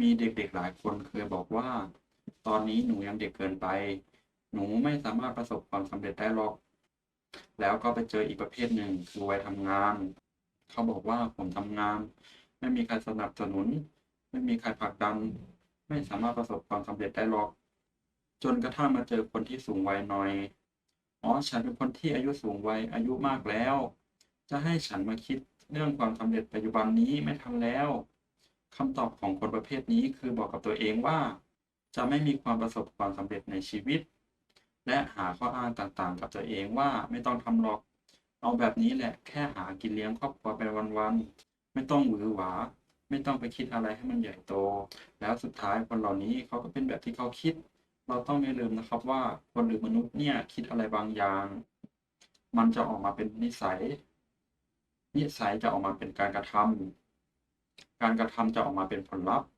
มีเด็กๆหลายคนเคยบอกว่า ตอนนี้หนูยังเด็กเกินไป หนูไม่สามารถประสบความสำเร็จได้หรอก แล้วก็ไปเจออีกประเภทหนึ่งคือวัยทำงาน เขาบอกว่าผมทำงาน ไม่มีใครสนับสนุน ไม่มีใครผลักดัน ไม่สามารถประสบความสำเร็จได้หรอก จนกระทั่งมาเจอคนที่สูงวัยหน่อยอ๋อฉันเป็นคนที่อายุสูงวัยอายุมากแล้ว จะให้ฉันมาคิดเรื่องความสำเร็จปัจจุบันนี้ไม่ทันแล้ว คำตอบของคนประเภทนี้คือบอกกับตัวเองว่า จะไม่มีความประสบความสำเร็จในชีวิต และหาข้ออ้างต่างๆ กับตัวเองว่าไม่ต้องทำหรอก เอาแบบนี้แหละแค่หากินเลี้ยงครอบครัวไปวันๆไม่ต้องหวือหวา ไม่ต้องไปคิดอะไรให้มันใหญ่โต แล้วสุดท้ายคนเหล่านี้เขาก็เป็นแบบที่เขาคิด เราต้องไม่ลืมนะครับว่าคนหรือมนุษย์เนี่ยคิดอะไรบางอย่าง มันจะออกมาเป็นนิสัย นิสัยจะออกมาเป็นการกระทำ การกระทำจะออกมาเป็นผลลัพธ์